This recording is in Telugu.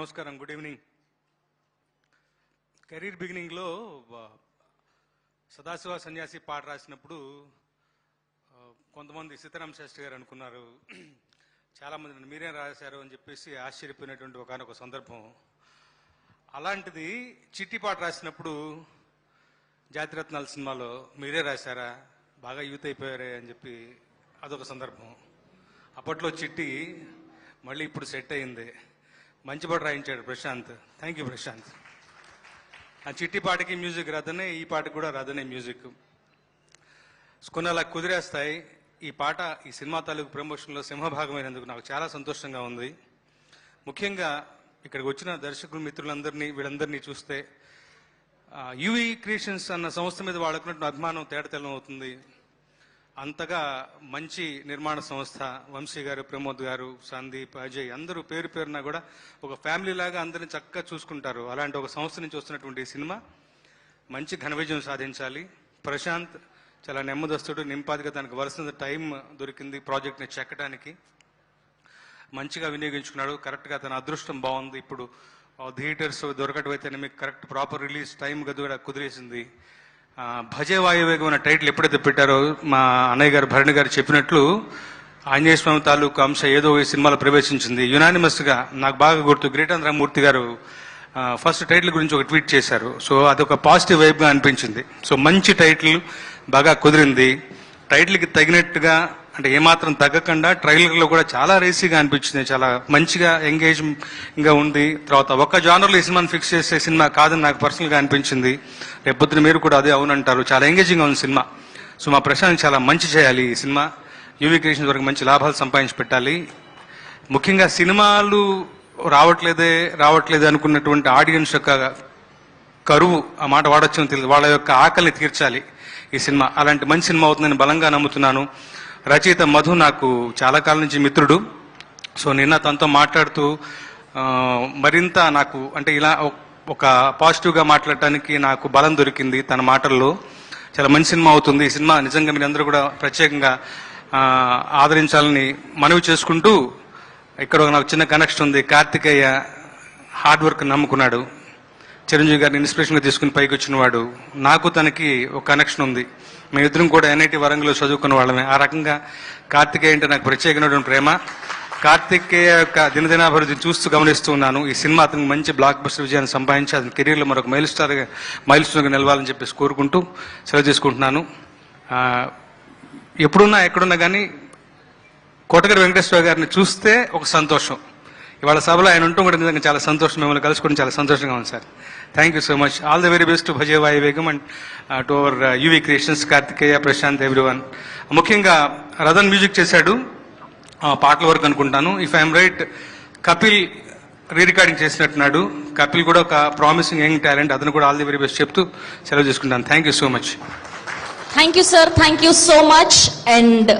నమస్కారం గుడ్ ఈవినింగ్ కెరీర్ బిగినింగ్లో సదాశివ సన్యాసి పాట రాసినప్పుడు కొంతమంది సీతారాం శాస్త్రి గారు అనుకున్నారు చాలామంది నన్ను మీరేం రాశారు అని చెప్పేసి ఆశ్చర్యపోయినటువంటి ఒకనొక సందర్భం. అలాంటిది చిట్టి పాట రాసినప్పుడు జాతిరత్నాల సినిమాలో మీరే రాశారా? బాగా యూత్ అయిపోయారే అని చెప్పి అదొక సందర్భం. అప్పట్లో చిట్టి మళ్ళీ ఇప్పుడు సెట్ అయింది. మంచి పాట రాయించాడు ప్రశాంత్. Thank you Prashanth. ఆ చిట్టి పాటకి మ్యూజిక్ రాదనే ఈ పాటకి కూడా రాదనే మ్యూజిక్ కొన్నలా కుదిరేస్తాయి. ఈ పాట ఈ సినిమా తాలూకు ప్రమోషన్లో సింహభాగమైనందుకు నాకు చాలా సంతోషంగా ఉంది. ముఖ్యంగా ఇక్కడికి వచ్చిన దర్శకులు మిత్రులందరినీ వీళ్ళందరినీ చూస్తే యూఈ క్రియేషన్స్ అన్న సంస్థ మీద వాళ్ళకున్నట్టు అభిమానం తేడతెల్లం అవుతుంది. అంతగా మంచి నిర్మాణ సంస్థ వంశీ గారు ప్రమోద్ గారు సందీప్ అజయ్ అందరూ పేరు పేరున కూడా ఒక ఫ్యామిలీ లాగా అందరిని చక్కగా చూసుకుంటారు. అలాంటి ఒక సంస్థ నుంచి వస్తున్నటువంటి ఈ సినిమా మంచి ఘన విజయం సాధించాలి. ప్రశాంత్ చాలా నెమ్మదస్తుడు నింపాదిగా తనకు వలసిన టైం దొరికింది ప్రాజెక్ట్ని చెక్కడానికి మంచిగా వినియోగించుకున్నాడు. కరెక్ట్గా తన అదృష్టం బాగుంది. ఇప్పుడు ఆ, థియేటర్స్ దొరకటం అయితేనే మీకు కరెక్ట్ ప్రాపర్ రిలీజ్ టైం గది కూడా కుదిరేసింది. భజే వాయువేగం అనే టైటిల్ ఎప్పుడైతే పెట్టారో మా అన్నయ్య గారు భరణి గారు చెప్పినట్లు ఆంజనేయ స్వామి తాలూకు అంశ ఏదో ఈ సినిమాలో ప్రవేశించింది. యునానిమస్గా నాకు బాగా గుర్తు గ్రేటాంధ్రమూర్తి గారు ఫస్ట్ టైటిల్ గురించి ఒక ట్వీట్ చేశారు. సో అదొక పాజిటివ్ వైబ్గా అనిపించింది. సో మంచి టైటిల్ బాగా కుదిరింది. టైటిల్కి తగినట్టుగా అంటే ఏమాత్రం తగ్గకుండా ట్రైలర్లో కూడా చాలా రేసీగా అనిపించింది చాలా మంచిగా ఎంగేజింగ్గా ఉంది. తర్వాత ఒక్క జానర్లో ఈ సినిమాని ఫిక్స్ చేసే సినిమా కాదని నాకు పర్సనల్గా అనిపించింది. రేపొద్దున మీరు కూడా అదే అవునంటారు. చాలా ఎంగేజింగ్గా ఉంది సినిమా. సో మా ప్రశాంత్ చాలా మంచి చేయాలి ఈ సినిమా. యూవీ క్రియేషన్స్ వరకు మంచి లాభాలు సంపాదించి పెట్టాలి. ముఖ్యంగా సినిమాలు రావట్లేదే రావట్లేదు అనుకున్నటువంటి ఆడియన్స్ యొక్క కరువు ఆ మాట వాడొచ్చని తెలియదు వాళ్ళ యొక్క ఆకలిని తీర్చాలి ఈ సినిమా. అలాంటి మంచి సినిమా అవుతుందని బలంగా నమ్ముతున్నాను. రచయిత మధు నాకు చాలా కాలం నుంచి మిత్రుడు. సో నిన్న తనతో మాట్లాడుతూ మరింత నాకు అంటే ఇలా ఒక- పాజిటివ్గా మాట్లాడటానికి నాకు బలం దొరికింది తన మాటల్లో. చాలా మంచి సినిమా అవుతుంది. ఈ సినిమా నిజంగా మీరందరూ కూడా ప్రత్యేకంగా ఆదరించాలని మనవి చేసుకుంటూ ఇక్కడ ఒక నాకు చిన్న కనెక్షన్ ఉంది. కార్తికేయ హార్డ్ వర్క్ నమ్ముకున్నాడు. చిరంజీవి గారిని ఇన్స్పిరేషన్గా తీసుకుని పైకి వచ్చిన వాడు. నాకు తనకి ఒక కనెక్షన్ ఉంది. మేమిద్దరం కూడా ఎన్ఐటి వరంగల్లో చదువుకున్న వాళ్ళమే. ఆ రకంగా కార్తికేయ అంటే నాకు ప్రత్యేకమైనటువంటి ప్రేమ. కార్తికేయ యొక్క దినదినాభివృద్ధిని చూస్తూ గమనిస్తూ ఉన్నాను. ఈ సినిమా అతనికి మంచి బ్లాక్ బస్టర్ విజయాన్ని సంపాదించి అతని కెరీర్లో మరొక మైల్ స్టార్గా మైల్ స్టోన్గా నిలవాలని చెప్పేసి కోరుకుంటూ సెలవు తీసుకుంటున్నాను. ఎప్పుడున్నా ఎక్కడున్నా కానీ కోటగారి వెంకటేశ్వర గారిని చూస్తే ఒక సంతోషం. ఇవాళ సభలో ఆయన ఉంటూ కూడా నిజంగా చాలా సంతోషం మిమ్మల్ని కలుసుకోవడం చాలా సంతోషంగా ఉంది sir. Thank you so much all the very best to Bhaje Vaayu Vegam and to our UV creations Karthikeya Prashanth everyone ముఖ్యంగా రథన్ మ్యూజిక్ చేశాడు. పాటల వరకు అనుకుంటాను. If I'm right Kapil re recording చేసినట్టున్నాడు. Kapil కూడా ఒక ప్రామిసింగ్ యంగ్ టాలెంట్. అతను కూడా ఆల్ ది వెరీ బెస్ట్ చెప్తూ సెలవు చేసుకుంటాను thank you so much thank you sir thank you so much and